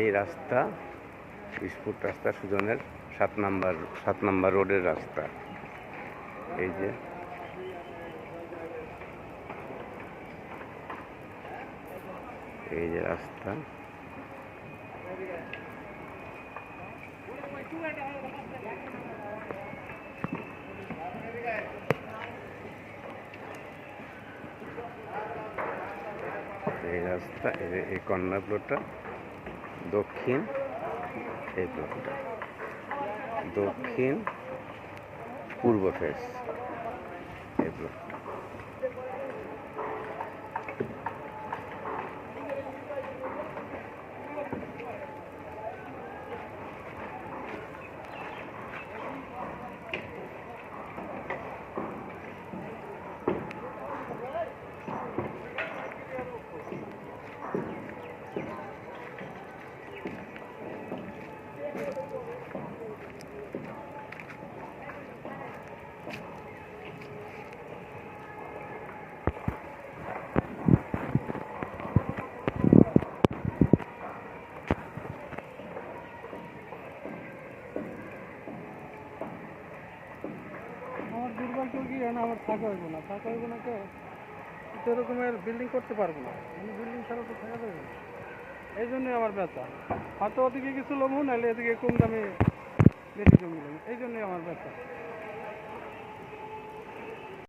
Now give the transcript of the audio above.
এই রাস্তা বিশ রাস্তা সুজনের সাত নাম্বার সাত নাম্বার রোডের রাস্তা। এই যে। এই যে রাস্তা। এই রাস্তা, এই কর্নার প্লটটা দক্ষিণ এই ব্লকটা। দক্ষিণ পূর্ব ফেস এই প্লটটা দুর্ভাগ্য কি না আমার থাকা হইব না। থাকা হইব না কে? সেরকমের বিল্ডিং করতে পারব না। আমি বিল্ডিং ছাড়া তো থাকা যাবে না। এই জন্যই আমার ব্যথা। হয়তো ওদিকে কিছু লোক নাহলে এদিকে কম দামে বেশি জমি এই জন্যই আমার ব্যথা।